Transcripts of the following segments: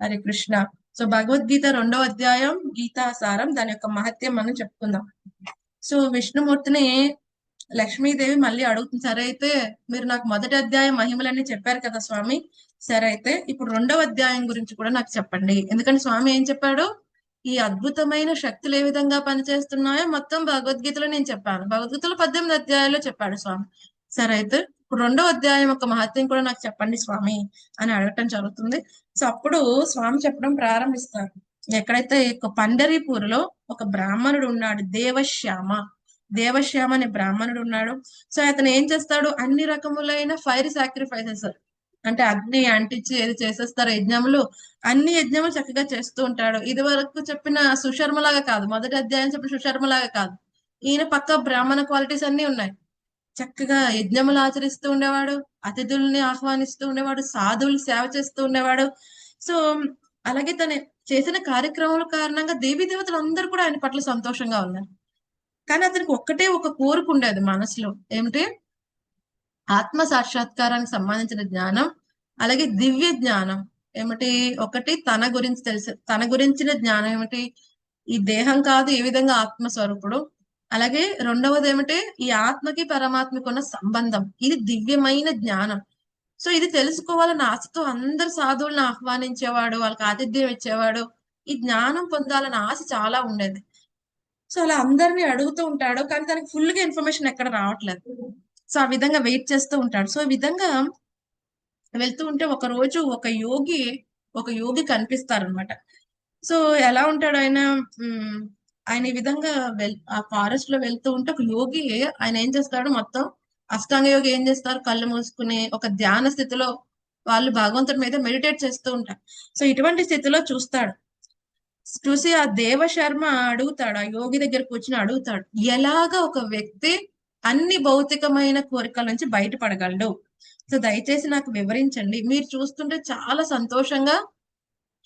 Hare Krishna. So Bhagavad Gita రెండో అధ్యాయం గీతాసారం దాని యొక్క మహత్యం మనం చెప్పుకుందాం. సో విష్ణుమూర్తిని లక్ష్మీదేవి మళ్ళీ అడుగుతుంది సరే అయితే మీరు నాకు మొదటి అధ్యాయం మహిమలన్నీ చెప్పారు కదా స్వామి సరే అయితే ఇప్పుడు రెండవ అధ్యాయం గురించి కూడా నాకు చెప్పండి. ఎందుకంటే స్వామి ఏం చెప్పాడు? ఈ అద్భుతమైన శక్తులు ఏ విధంగా పనిచేస్తున్నాయో మొత్తం భగవద్గీతలో నేను చెప్పాను. భగవద్గీతలో పద్దెనిమిది అధ్యాయాల్లో చెప్పాడు స్వామి. సరే అయితే ఇప్పుడు రెండో అధ్యాయం యొక్క మహత్యం కూడా నాకు చెప్పండి స్వామి అని అడగటం జరుగుతుంది. సో అప్పుడు స్వామి చెప్పడం ప్రారంభిస్తారు. ఎక్కడైతే పండరీపూర్లో ఒక బ్రాహ్మణుడు ఉన్నాడు దేవశ్యామ. దేవశ్యామ అనే బ్రాహ్మణుడు ఉన్నాడు. సో అతను ఏం చేస్తాడు? అన్ని రకములైన ఫైర్ సాక్రిఫైసెస్ అంటే అగ్ని అంటించి ఏది చేసేస్తారు? యజ్ఞములు అన్ని యజ్ఞములు చక్కగా చేస్తూ ఉంటాడు. ఇది వరకు చెప్పిన సుశర్మలాగా కాదు. మొదటి అధ్యాయం చెప్పిన సుశర్మలాగా కాదు. ఈయన పక్క బ్రాహ్మణ క్వాలిటీస్ అన్ని ఉన్నాయి. చక్కగా యజ్ఞములు ఆచరిస్తూ ఉండేవాడు అతిథుల్ని ఆహ్వానిస్తూ ఉండేవాడు సాధువులు సేవ చేస్తూ ఉండేవాడు. సో అలాగే తను చేసిన కార్యక్రమాల కారణంగా దేవీ దేవతలు అందరూ కూడా ఆయన పట్ల సంతోషంగా ఉన్నారు. కానీ అతనికి ఒక్కటే ఒక కోరిక ఉండేది మనసులో. ఏమిటి? ఆత్మ సాక్షాత్కారానికి సంబంధించిన జ్ఞానం అలాగే దివ్య జ్ఞానం. ఏమిటి? ఒకటి తన గురించి తెలుసు తన గురించిన జ్ఞానం ఏమిటి? ఈ దేహం కాదు ఏ విధంగా ఆత్మస్వరూపుడు. అలాగే రెండవది ఏమిటి ఈ ఆత్మకి పరమాత్మకి ఉన్న సంబంధం. ఇది దివ్యమైన జ్ఞానం. సో ఇది తెలుసుకోవాలని ఆశతో అందరు సాధువులను ఆహ్వానించేవాడు వాళ్ళకి ఆతిథ్యం ఇచ్చేవాడు ఈ జ్ఞానం పొందాలని ఆశ చాలా ఉండేది. సో అలా అందరినీ అడుగుతూ ఉంటాడు కానీ తనకి ఫుల్గా ఇన్ఫర్మేషన్ ఎక్కడ రావట్లేదు. సో ఆ విధంగా వెయిట్ చేస్తూ ఉంటాడు. సో ఈ విధంగా వెళ్తూ ఉంటే ఒక రోజు ఒక యోగి ఒక యోగి కనిపిస్తారనమాట సో ఎలా ఉంటాడు ఆయన? ఆయన ఈ విధంగా వెల్ ఆ ఫారెస్ట్లో వెళ్తూ ఉంటే ఒక యోగి ఆయన ఏం చేస్తాడు మొత్తం అష్టాంగ యోగి ఏం చేస్తారు? కళ్ళు మూసుకుని ఒక ధ్యాన స్థితిలో వాళ్ళు భగవంతుడి మీద మెడిటేట్ చేస్తూ ఉంటారు. సో ఇటువంటి స్థితిలో చూస్తాడు. చూసి ఆ దేవ శర్మ అడుగుతాడు ఆ యోగి దగ్గర కూర్చుని అడుగుతాడు ఎలాగ ఒక వ్యక్తి అన్ని భౌతికమైన కోరికల నుంచి బయటపడగలడు? సో దయచేసి నాకు వివరించండి. మీరు చూస్తుంటే చాలా సంతోషంగా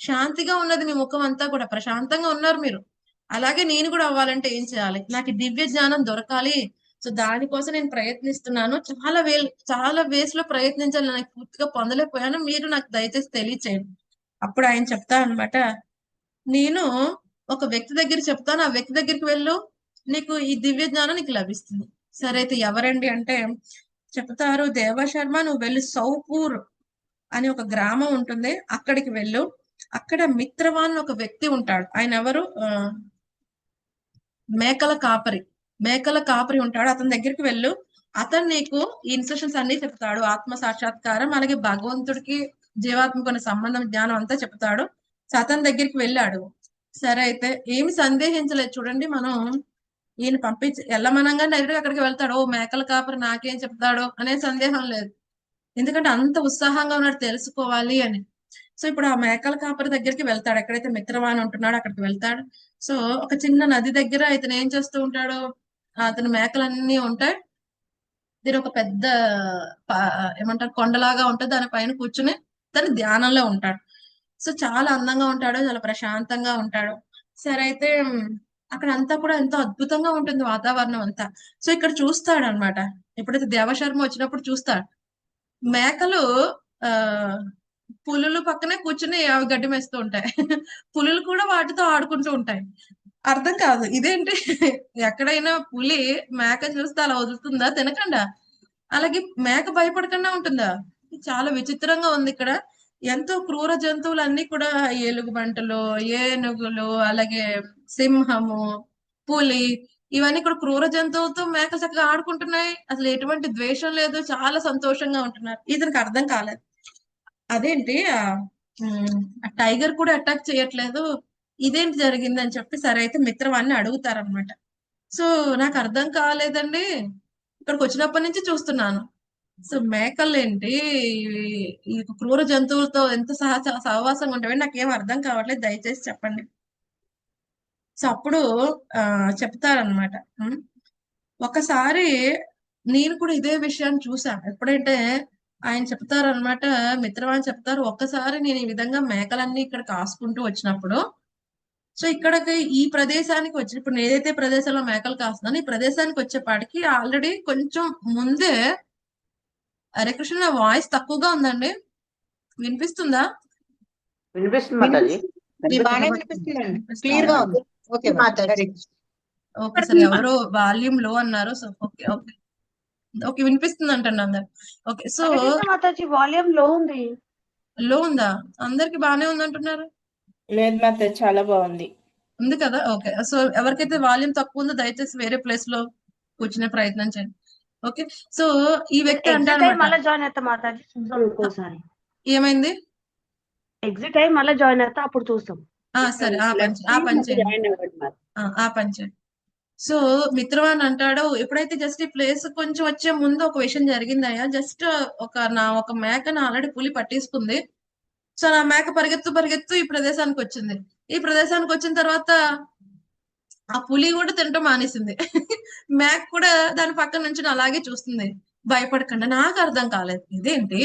శాంతిగా ఉన్నది మీ ముఖం అంతా కూడా. ప్రశాంతంగా ఉన్నారు మీరు. అలాగే నేను కూడా అవ్వాలంటే ఏం చేయాలి? నాకు దివ్య జ్ఞానం దొరకాలి. సో దానికోసం నేను ప్రయత్నిస్తున్నాను. చాలా వే చాలా వేస్లో ప్రయత్నించాలి. నాకు పూర్తిగా పొందలేకపోయాను. మీరు నాకు దయచేసి తెలియచేయండి. అప్పుడు ఆయన చెప్తా అనమాట నేను ఒక వ్యక్తి దగ్గర చెప్తాను. ఆ వ్యక్తి దగ్గరికి వెళ్ళు. నీకు ఈ దివ్య జ్ఞానం నీకు లభిస్తుంది. సరే అయితే ఎవరండి అంటే చెప్తారు దేవశర్మ నువ్వు వెళ్ళి సౌపూర్ అని ఒక గ్రామం ఉంటుంది. అక్కడికి వెళ్ళు. అక్కడ మిత్రవాన్ ఒక వ్యక్తి ఉంటాడు. ఆయన ఎవరు? ఆ, మేకల కాపరి. మేకల కాపరి ఉంటాడు. అతని దగ్గరికి వెళ్ళు. అతను నీకు ఈ ఇన్స్ట్రక్షన్స్ అన్ని చెప్తాడు. ఆత్మ సాక్షాత్కారం అలాగే భగవంతుడికి జీవాత్మకు కొన్ని సంబంధం జ్ఞానం అంతా చెప్తాడు. సో అతని దగ్గరికి వెళ్ళాడు. సరే అయితే ఏమి సందేహించలేదు చూడండి మనం. ఈయన పంపించి ఎల్లమనంగా డైరెక్ట్ అక్కడికి వెళ్తాడు. ఓ మేకల కాపరి నాకేం చెప్తాడో అనే సందేహం లేదు. ఎందుకంటే అంత ఉత్సాహంగా ఉన్నాడు తెలుసుకోవాలి అని. సో ఇప్పుడు ఆ మేకల కాపరి దగ్గరికి వెళ్తాడు. ఎక్కడైతే మిత్రవాణి ఉంటున్నాడో అక్కడికి వెళ్తాడు. సో ఒక చిన్న నది దగ్గర ఇతను ఏం చేస్తూ ఉంటాడు అతని మేకలన్నీ ఉంటాయి. దీని ఒక పెద్ద ఏమంటారు కొండలాగా ఉంటుంది. దాని పైన కూర్చుని తను ధ్యానంలో ఉంటాడు. సో చాలా అందంగా ఉంటాడు చాలా ప్రశాంతంగా ఉంటాడు. సరే అయితే అక్కడ అంతా కూడా ఎంతో అద్భుతంగా ఉంటుంది వాతావరణం అంతా. సో ఇక్కడ చూస్తాడు అనమాట ఎప్పుడైతే దేవశర్మ వచ్చినప్పుడు చూస్తాడు. మేకలు ఆ పులులు పక్కనే కూర్చుని అవి గడ్డి మేస్తూ ఉంటాయి. పులులు కూడా వాటితో ఆడుకుంటూ ఉంటాయి. అర్థం కాదు. ఇదేంటి? ఎక్కడైనా పులి మేక చూస్తే అలా వదులుతుందా? తినకుండా? అలాగే మేక భయపడకుండా ఉంటుందా? చాలా విచిత్రంగా ఉంది ఇక్కడ. ఎంతో క్రూర జంతువులు అన్ని కూడా ఎలుగుబంటలు ఏనుగులు అలాగే సింహము పులి ఇవన్నీ కూడా క్రూర జంతువులతో మేక చక్కగా ఆడుకుంటున్నాయి. అసలు ఎటువంటి ద్వేషం లేదు. చాలా సంతోషంగా ఉంటున్నారు. ఇతనికి అర్థం కాలేదు. అదేంటి? టైగర్ కూడా అటాక్ చేయట్లేదు. ఇదేంటి జరిగింది అని చెప్పి సరే అయితే మిత్రవాన్ని అడుగుతారనమాట సో నాకు అర్థం కాలేదండి. ఇక్కడికి వచ్చినప్పటి నుంచి చూస్తున్నాను. సో మేకలు ఏంటి ఈ- క్రూర జంతువులతో ఎంత సహ సహవాసంగా ఉంటాయి నాకేం అర్థం కావట్లేదు. దయచేసి చెప్పండి. సో అప్పుడు ఆ చెప్తారనమాట ఒకసారి నేను కూడా ఇదే విషయాన్ని చూసాను ఎప్పుడంటే ఆయన చెప్తారనమాట మిత్రవాణి చెప్తారు ఒక్కసారి నేను ఈ విధంగా మేకలన్నీ ఇక్కడ కాసుకుంటూ వచ్చినప్పుడు సో ఇక్కడికి ఈ ప్రదేశానికి వచ్చి ఇప్పుడు నేను ఏదైతే ప్రదేశంలో మేకలు కాస్తున్నానో ఈ ప్రదేశానికి వచ్చేపాటికి ఆల్రెడీ కొంచెం ముందే హరే కృష్ణ వాయిస్ తక్కువగా ఉందండి. వినిపిస్తుందా? వినిపిస్తుంది ఎవరో వాల్యూమ్లో అన్నారు సో ఓకే ఓకే. ఓకే వినిపిస్తుంది అంటండి అందరు. ఓకే సో మాతాజీ వాల్యూమ్లో ఉంది. లో ఉందా? అందరికి బాగానే ఉంది అంటున్నారు లేదు మాత చాలా బాగుంది. ఉంది కదా? ఓకే సో ఎవరికైతే వాల్యూమ్ తక్కువ ఉందో దయచేసి వేరే ప్లేస్లో కూర్చునే ప్రయత్నం చేయండి. ఓకే సో ఈ వ్యక్తి మళ్ళీ జాయిన్ అవుతా మాతాజీ. చూద్దాం ఇంకోసారి ఏమైంది? ఎగ్జిట్ అయ్యి మళ్ళీ జాయిన్ అవుతా అప్పుడు చూస్తాం. ఆ సరే ఆ పని చే- ఆ చేయండి. ఆ, చేయండి. సో మిత్రవాన్ అంటాడు ఎప్పుడైతే జస్ట్ ఈ ప్లేస్ కొంచెం వచ్చే ముందు ఒక విషయం జరిగిందయ్యా జస్ట్ ఒక నా ఒక మేకను ఆల్రెడీ పులి పట్టేసుకుంది. సో నా మేక పరిగెత్తు పరిగెత్తు ఈ ప్రదేశానికి వచ్చింది. ఈ ప్రదేశానికి వచ్చిన తర్వాత ఆ పులి కూడా తినటం మానేసింది. మేక కూడా దాని పక్కన నుంచి అలాగే చూస్తుంది. భయపడకుండా నాకు అర్థం కాలేదు. ఇదేంటి?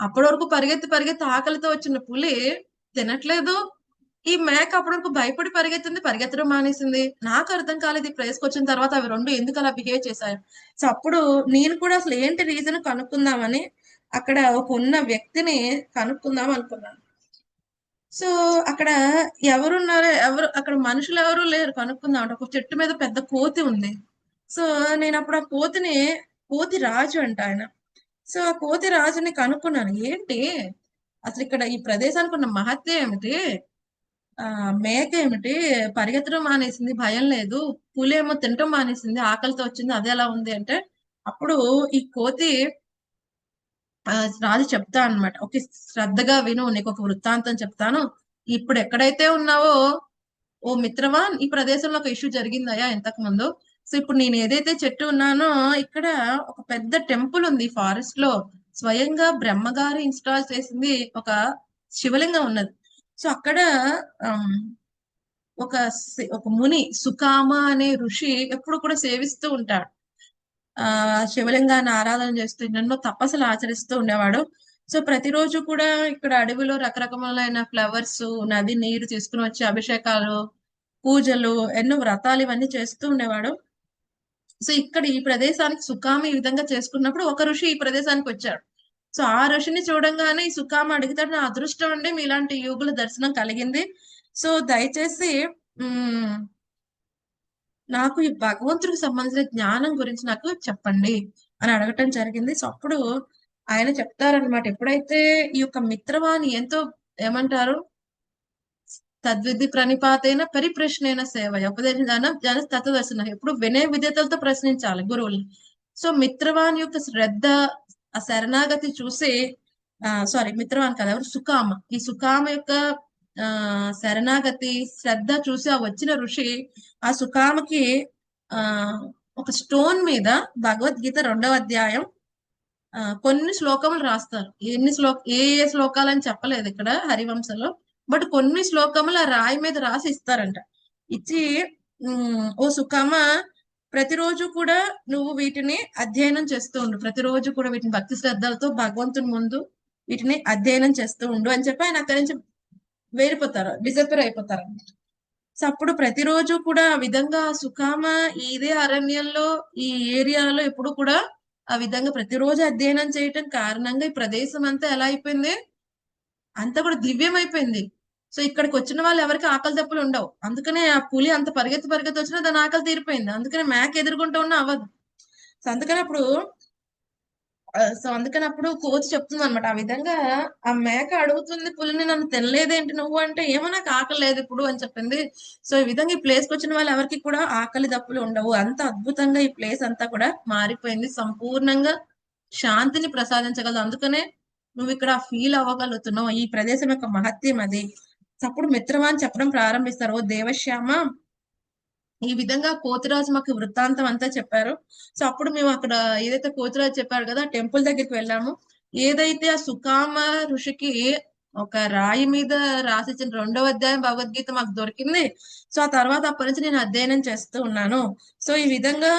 అప్పటి వరకు పరిగెత్తి పరిగెత్తి ఆకలితో వచ్చిన పులి తినట్లేదు. ఈ మేక అప్పటి వరకు భయపడి పరిగెత్తింది పరిగెత్తడం మానేసింది. నాకు అర్థం కాలేదు ఈ ప్లేస్కి వచ్చిన తర్వాత అవి రెండు ఎందుకు అలా బిహేవ్ చేశాయి. సో అప్పుడు నేను కూడా అసలు ఏంటి రీజన్ కనుక్కుందామని అక్కడ ఒక ఉన్న వ్యక్తిని కనుక్కుందాం అనుకున్నాను. సో అక్కడ ఎవరున్నారో ఎవరు అక్కడ మనుషులు ఎవరు లేరు కనుక్కుందాం అంటే ఒక చెట్టు మీద పెద్ద కోతి ఉంది. సో నేను అప్పుడు ఆ కోతిని కోతి రాజు అంట ఆయన. సో ఆ కోతి రాజుని కనుక్కున్నాను. ఏంటి? అసలు ఇక్కడ ఈ ప్రదేశానికి ఉన్న మహత్యం ఏమిటి? మేక ఏమిటి పరిగెత్తడం మానేసింది భయం లేదు. పులేమో తినటం మానేసింది ఆకలితో వచ్చింది అది ఎలా ఉంది అంటే అప్పుడు ఈ కోతి ఆ, రాజు చెప్తా అన్నమాట. ఓకే శ్రద్ధగా విను నీకు ఒక వృత్తాంతం చెప్తాను. ఇప్పుడు ఎక్కడైతే ఉన్నావో ఓ మిత్రమా ఈ ప్రదేశంలో ఒక ఇష్యూ జరిగిందయ్యా ఇంతకు ముందు సో ఇప్పుడు నేను ఏదైతే చెట్టు ఉన్నానో ఇక్కడ ఒక పెద్ద టెంపుల్ ఉంది ఫారెస్ట్లో స్వయంగా బ్రహ్మగారు ఇన్స్టాల్ చేసింది ఒక శివలింగం ఉన్నది. సో అక్కడ ఒక ఒక ముని సుకామ అనే ఋషి ఎప్పుడు కూడా సేవిస్తూ ఉంటాడు. ఆ శివలింగాన్ని ఆరాధన చేస్తూ ఎన్నో తపస్సులు ఆచరిస్తూ ఉండేవాడు. సో ప్రతిరోజు కూడా ఇక్కడ అడవిలో రకరకములైన ఫ్లవర్స్ నది నీరు తీసుకుని వచ్చి అభిషేకాలు పూజలు ఎన్నో వ్రతాలు ఇవన్నీ చేస్తూ ఉండేవాడు. సో ఇక్కడ ఈ ప్రదేశానికి సుకామ ఈ విధంగా చేసుకున్నప్పుడు ఒక ఋషి ఈ ప్రదేశానికి వచ్చాడు. సో ఆ ఋషిని చూడంగానే ఈ సుఖామ అడుగుతాడు నా అదృష్టం అండి మీలాంటి యోగుల దర్శనం కలిగింది. సో దయచేసి నాకు ఈ భగవంతుడికి సంబంధించిన జ్ఞానం గురించి నాకు చెప్పండి అని అడగటం జరిగింది. సో అప్పుడు ఆయన చెప్తారనమాట ఎప్పుడైతే ఈ యొక్క మిత్రవాణి ఎంతో ఏమంటారు? తద్విధి ప్రణిపాతైన పరిప్రశ్నైన సేవ ఉపదేశం జన జన తత్వదర్శన. ఎప్పుడు వినయ విధేతలతో ప్రశ్నించాలి గురువుల్ని. సో మిత్రవాణి యొక్క శ్రద్ధ ఆ శరణాగతి చూసి ఆ సారీ మిత్రవాణి కదా ఎవరు? సుకామ ఈ సుకామ యొక్క ఆ శరణాగతి శ్రద్ధ చూసి ఆ వచ్చిన ఋషి ఆ సుకామకి ఆ ఒక స్టోన్ మీద భగవద్గీత రెండవ అధ్యాయం ఆ కొన్ని శ్లోకములు రాస్తారు. ఎన్ని శ్లోక ఏ ఏ శ్లోకాలని చెప్పలేదు ఇక్కడ హరివంశలో బట్ కొన్ని శ్లోకములు ఆ రాయి మీద రాసి ఇస్తారంట. ఇచ్చి ఓ సుకామ ప్రతిరోజు కూడా నువ్వు వీటిని అధ్యయనం చేస్తూ ఉండు. ప్రతిరోజు కూడా వీటిని భక్తి శ్రద్ధలతో భగవంతుని ముందు వీటిని అధ్యయనం చేస్తూ ఉండు అని చెప్పి ఆయన అక్కడి నుంచి వేరిపోతారు డిసప్పర్ అయిపోతారు సో అప్పుడు ప్రతిరోజు కూడా ఆ విధంగా సుఖామ ఇదే అరణ్యంలో ఈ ఏరియాలో ఎప్పుడు కూడా ఆ విధంగా ప్రతిరోజు అధ్యయనం చేయటం కారణంగా ఈ ప్రదేశం అంతా ఎలా అయిపోయింది? అంతా కూడా దివ్యం అయిపోయింది సో ఇక్కడికి వచ్చిన వాళ్ళు ఎవరికి ఆకలి దప్పులు ఉండవు. అందుకనే ఆ పులి అంత పరిగెత్తి పరిగెత్తి వచ్చినా దాని ఆకలి తీరిపోయింది. అందుకనే మేక ఎదుర్కొంటూ ఉన్నా అవ్వదు. సో అందుకని అప్పుడు సో అందుకని అప్పుడు కోచ్ చెప్తుంది అనమాట ఆ విధంగా ఆ మేక అడుగుతుంది పులిని నన్ను తినలేదేంటి నువ్వు అంటే ఏమో నాకు ఆకలి లేదు ఇప్పుడు అని చెప్పింది. సో ఈ విధంగా ఈ ప్లేస్కి వచ్చిన వాళ్ళు ఎవరికి కూడా ఆకలి దప్పులు ఉండవు. అంత అద్భుతంగా ఈ ప్లేస్ అంతా కూడా మారిపోయింది. సంపూర్ణంగా శాంతిని ప్రసాదించగలదు. అందుకనే నువ్వు ఇక్కడ ఫీల్ అవ్వగలుగుతున్నావు. ఈ ప్రదేశం యొక్క మహత్యం అది. అప్పుడు మిత్రమా అని చెప్పడం ప్రారంభిస్తారు. ఓ దేవశ్యామ ఈ విధంగా కోతిరాజు మాకు వృత్తాంతం అంతా చెప్పారు. సో అప్పుడు మేము అక్కడ ఏదైతే కోతిరాజు చెప్పారు కదా టెంపుల్ దగ్గరికి వెళ్ళాము. ఏదైతే ఆ సుకామ ఋషికి ఒక రాయి మీద రాసిచ్చిన రెండవ అధ్యాయం భగవద్గీత మాకు దొరికింది. సో ఆ తర్వాత అప్పటి నుంచి నేను అధ్యయనం చేస్తూ ఉన్నాను. సో ఈ విధంగా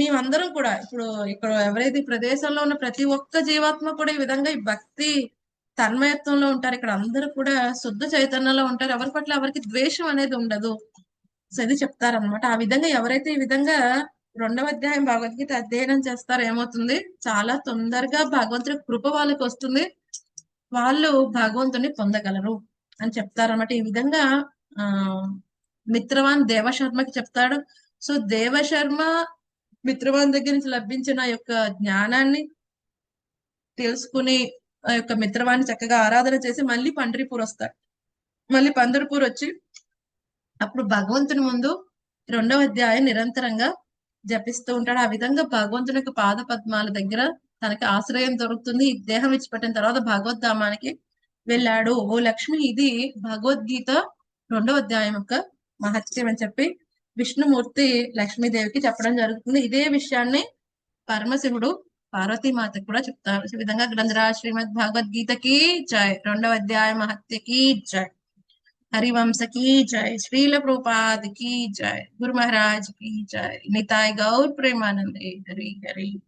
మేమందరం కూడా ఇప్పుడు ఇక్కడ ఎవరైతే ప్రదేశంలో ఉన్న ప్రతి ఒక్క జీవాత్మ కూడా ఈ విధంగా ఈ భక్తి తన్మయత్వంలో ఉంటారు. ఇక్కడ అందరూ కూడా శుద్ధ చైతన్యంలో ఉంటారు. ఎవరి పట్ల ఎవరికి ద్వేషం అనేది ఉండదు. సో ఇది చెప్తారనమాట ఆ విధంగా ఎవరైతే ఈ విధంగా రెండవ అధ్యాయం భగవద్గీత అధ్యయనం చేస్తారో ఏమవుతుంది? చాలా తొందరగా భగవంతుడి కృప వాళ్ళకి వస్తుంది. వాళ్ళు భగవంతుని పొందగలరు అని చెప్తారనమాట ఈ విధంగా ఆ మిత్రవాన్ దేవశర్మకి చెప్తాడు. సో దేవశర్మ మిత్రవాన్ దగ్గర నుంచి లభించిన యొక్క జ్ఞానాన్ని తెలుసుకుని యొక్క మిత్రవాన్ని చక్కగా ఆరాధన చేసి మళ్ళీ పండ్రిపూర్ వస్తాడు మళ్ళీ పందరిపూర్ వచ్చి అప్పుడు భగవంతుని ముందు రెండవ అధ్యాయం నిరంతరంగా జపిస్తూ ఉంటాడు. ఆ విధంగా భగవంతుని యొక్క పాద పద్మాల దగ్గర తనకి ఆశ్రయం దొరుకుతుంది. ఈ దేహం ఇచ్చిపెట్టిన తర్వాత భగవద్ధామానికి వెళ్ళాడు. ఓ లక్ష్మి ఇది భగవద్గీత రెండవ అధ్యాయం యొక్క మహత్యం అని చెప్పి విష్ణుమూర్తి లక్ష్మీదేవికి చెప్పడం జరుగుతుంది. ఇదే విషయాన్ని పరమశివుడు पार्वतीमाता विधा ग्रंथरा श्रीमद भगवदगी जय रध्याय हत्य की जय हरिवंश की जय श्रील प्रोपाद की जय गुरु महाराज की जय निताय गौर प्रेमानंद हरी हरी